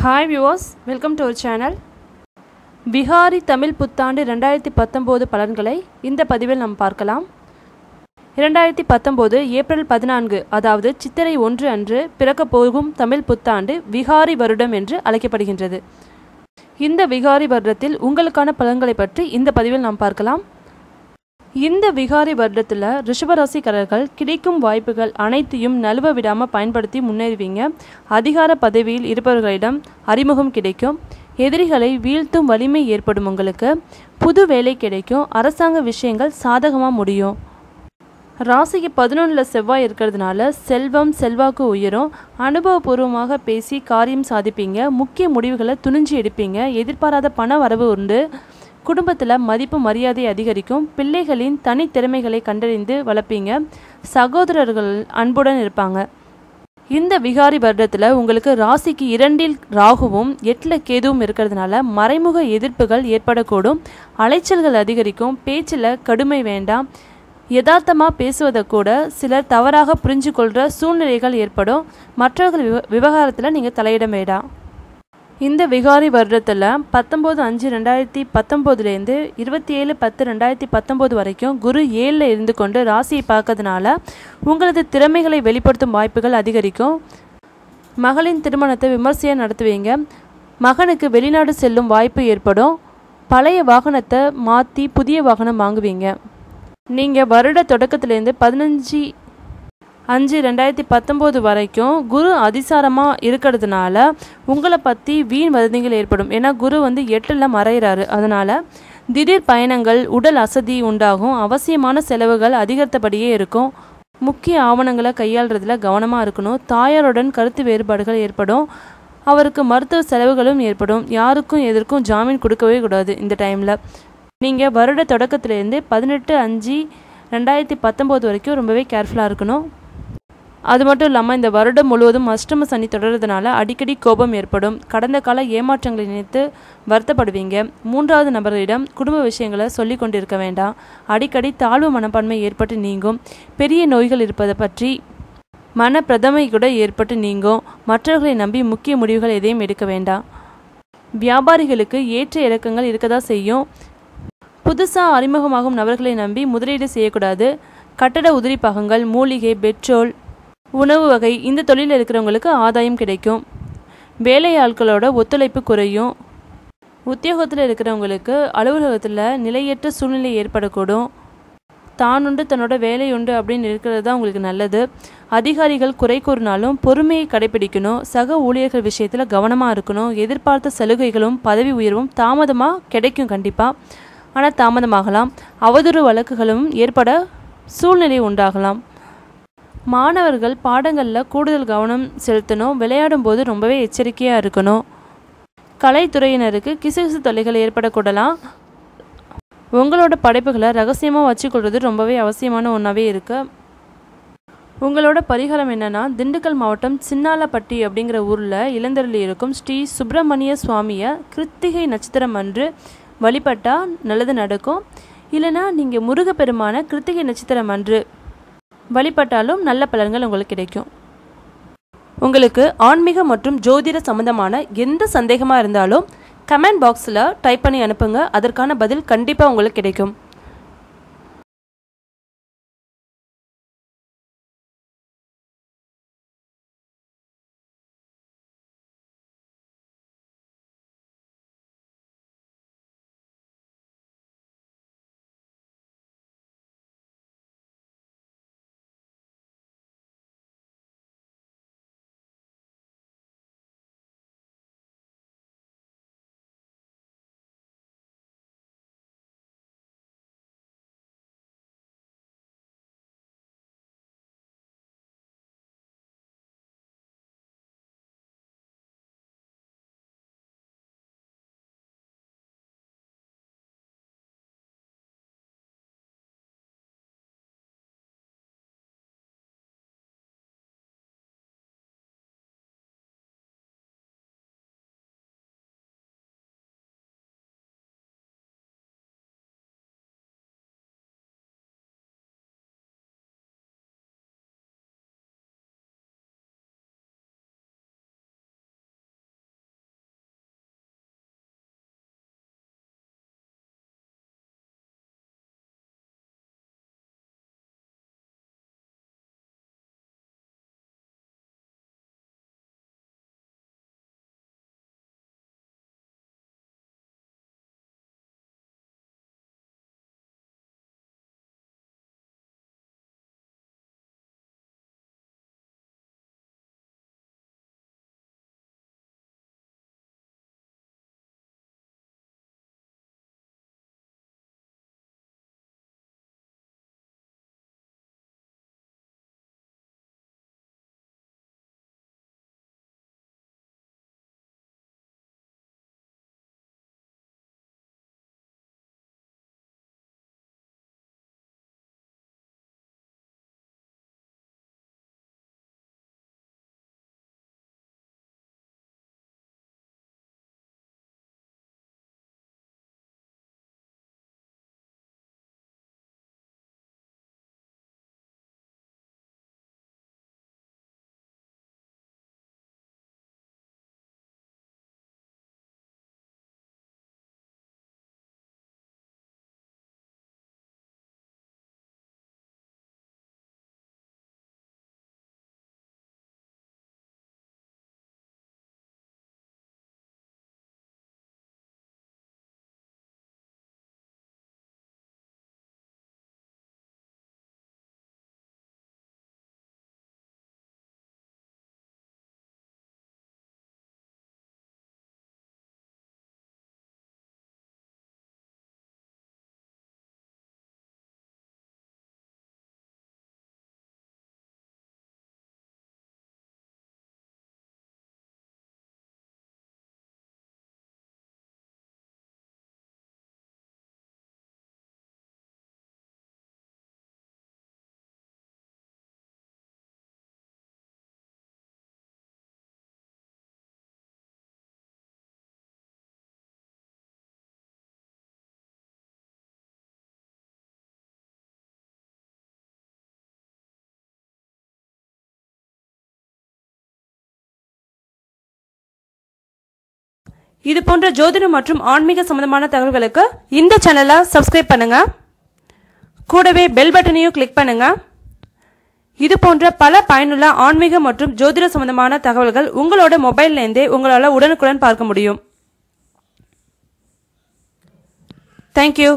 Hi viewers welcome to our channel Vikari Tamil புத்தாண்டு ரெண்டாயிரத்தி பத்தொம்போது பலன்களை இந்த பதிவில் நாம் பார்க்கலாம். இரண்டாயிரத்தி பத்தொம்போது ஏப்ரல் பதினான்கு அதாவது சித்திரை ஒன்று அன்று பிறக்கப் போகும் தமிழ் புத்தாண்டு விகாரி வருடம் என்று அழைக்கப்படுகின்றது. இந்த விகாரி வருடத்தில் உங்களுக்கான பலன்களை பற்றி இந்த பதிவில் நாம் பார்க்கலாம். இந்த விகாரி வருடத்தில் ரிஷபராசிக்காரர்கள் கிடைக்கும் வாய்ப்புகள் அனைத்தையும் நழுவ விடாமல் பயன்படுத்தி முன்னேறுவீங்க. அதிகார பதவியில் இருப்பவர்களிடம் அறிமுகம் கிடைக்கும். எதிரிகளை வீழ்த்தும் வலிமை ஏற்படும் உங்களுக்கு. புது வேலை கிடைக்கும். அரசாங்க விஷயங்கள் சாதகமாக முடியும். ராசிக்கு பதினொன்றில் செவ்வாய் இருக்கிறதுனால செல்வம் செல்வாக்கு உயரும். அனுபவபூர்வமாக பேசி காரியம் சாதிப்பீங்க. முக்கிய முடிவுகளை துணிஞ்சு எடுப்பீங்க. எதிர்பாராத பண வரவு உண்டு. குடும்பத்தில் மதிப்பு மரியாதை அதிகரிக்கும். பிள்ளைகளின் தனித்திறமைகளை கண்டறிந்து வளர்ப்பீங்க. சகோதரர்கள் அன்புடன் இருப்பாங்க. இந்த விகாரி வருடத்தில் உங்களுக்கு ராசிக்கு இரண்டில் ராகுவும் எட்டில் கேதுவும் இருக்கிறதுனால மறைமுக எதிர்ப்புகள் ஏற்படக்கூடும். அலைச்சல்கள் அதிகரிக்கும். பேச்சில் கடுமை வேண்டாம். யதார்த்தமாக பேசுவதை கூட சிலர் தவறாக புரிஞ்சு கொள்கிற சூழ்நிலைகள் ஏற்படும். மற்றவர்கள் விவ விவகாரத்தில் நீங்கள் தலையிட வேண்டாம். இந்த விகாரி வருடத்தில் பத்தொம்போது அஞ்சு ரெண்டாயிரத்தி பத்தொம்போதுலேருந்து இருபத்தி ஏழு பத்து ரெண்டாயிரத்தி பத்தொம்போது வரைக்கும் குரு ஏழில் இருந்து கொண்டு ராசியை பார்க்கறதுனால உங்களது திறமைகளை வெளிப்படுத்தும் வாய்ப்புகள் அதிகரிக்கும். மகளின் திருமணத்தை விமர்சையாக நடத்துவீங்க. மகனுக்கு வெளிநாடு செல்லும் வாய்ப்பு ஏற்படும். பழைய வாகனத்தை மாற்றி புதிய வாகனம் வாங்குவீங்க. நீங்கள் வருட தொடக்கத்துலேருந்து பதினஞ்சு அஞ்சு ரெண்டாயிரத்தி பத்தொம்போது வரைக்கும் குரு அதிசாரமாக இருக்கிறதுனால உங்களை பற்றி வீண் வதந்திகள் ஏற்படும். ஏன்னா குரு வந்து எட்டில் மறைகிறாரு அதனால் திடீர் பயணங்கள் உடல் அசதி உண்டாகும். அவசியமான செலவுகள் அதிகரித்தபடியே இருக்கும். முக்கிய ஆவணங்களை கையாளுறதுல கவனமாக இருக்கணும். தாயாருடன் கருத்து வேறுபாடுகள் ஏற்படும். அவருக்கு மருத்துவ செலவுகளும் ஏற்படும். யாருக்கும் எதற்கும் ஜாமீன் கொடுக்கவே கூடாது இந்த டைமில். நீங்கள் வருட தொடக்கத்துலேருந்து பதினெட்டு அஞ்சு ரெண்டாயிரத்தி பத்தொம்போது வரைக்கும் ரொம்பவே கேர்ஃபுல்லாக இருக்கணும். அது மட்டும் இல்லாமல் இந்த வருடம் முழுவதும் அஷ்டம சனி தொடர்றதுனால அடிக்கடி கோபம் ஏற்படும். கடந்த கால ஏமாற்றங்களை நினைத்து வருத்தப்படுவீங்க. மூன்றாவது நபர்களிடம் குடும்ப விஷயங்களை சொல்லி கொண்டிருக்க வேண்டாம். அடிக்கடி தாழ்வு மனப்பான்மை ஏற்பட்டு நீங்கும். பெரிய நோய்கள் இருப்பதை பற்றி மன பிரதமை கூட ஏற்பட்டு நீங்கும். மற்றவர்களை நம்பி முக்கிய முடிவுகள் எதையும் எடுக்க வேண்டாம். வியாபாரிகளுக்கு ஏற்ற இறக்கங்கள் இருக்கதா செய்யும். புதுசாக அறிமுகமாகும் நபர்களை நம்பி முதலீடு செய்யக்கூடாது. கட்டட உதிரி பாகங்கள் மூலிகை பெட்ரோல் உணவு வகை இந்த தொழிலில் இருக்கிறவங்களுக்கு ஆதாயம் கிடைக்கும். வேலை ஆட்களோட ஒத்துழைப்பு குறையும். உத்தியோகத்தில் இருக்கிறவங்களுக்கு அலுவலகத்தில் நிலையற்ற சூழ்நிலை ஏற்படக்கூடும். தானுண்டு தன்னோட வேலை உண்டு அப்படின்னு இருக்கிறது தான் உங்களுக்கு நல்லது. அதிகாரிகள் குறை கூறினாலும் பொறுமையை கடைபிடிக்கணும். சக ஊழியர்கள் விஷயத்தில் கவனமாக இருக்கணும். எதிர்பார்த்த சலுகைகளும் பதவி உயர்வும் தாமதமாக கிடைக்கும் கண்டிப்பாக ஆனால் தாமதமாகலாம். அவதூறு வழக்குகளும் ஏற்பட சூழ்நிலை உண்டாகலாம். மாணவர்கள் பாடங்களில் கூடுதல் கவனம் செலுத்தணும் விளையாடும் போது ரொம்பவே எச்சரிக்கையாக இருக்கணும். கலைத்துறையினருக்கு கிசுகிசு தொல்லைகள் ஏற்படக்கூடலாம். உங்களோட படைப்புகளை ரகசியமாக வச்சுக்கொள்வது ரொம்பவே அவசியமான ஒன்றாவே இருக்கு. உங்களோட பரிகாரம் என்னன்னா திண்டுக்கல் மாவட்டம் சின்னாலப்பட்டி அப்படிங்கிற ஊரில் இளந்தரில் இருக்கும் ஸ்ரீ சுப்பிரமணிய சுவாமியை கிருத்திகை நட்சத்திரம் அன்று வழிபட்டால் நல்லது நடக்கும். இல்லைனா நீங்கள் முருகப்பெருமான கிருத்திகை நட்சத்திரம் அன்று வழிபட்டாலும் நல்ல பலன்கள் உங்களுக்கு கிடைக்கும். உங்களுக்கு ஆன்மீக மற்றும் ஜோதிட சம்பந்தமான எந்த சந்தேகமாக இருந்தாலும் கமெண்ட் பாக்ஸில் டைப் பண்ணி அனுப்புங்க. அதற்கான பதில் கண்டிப்பாக உங்களுக்கு கிடைக்கும். இது போன்ற ஜோதிடம் மற்றும் ஆன்மீக சம்பந்தமான தகவல்களுக்கு இந்த சேனலை சப்ஸ்கிரைப் பண்ணுங்க. கூடவே பெல் பட்டனையும் கிளிக் பண்ணுங்க. இது போன்ற பல பயனுள்ள ஆன்மீக மற்றும் ஜோதிட சம்பந்தமான தகவல்கள் உங்களோட மொபைல்லேருந்தே உங்களால் உடனுக்குடன் பார்க்க முடியும். தேங்க்யூ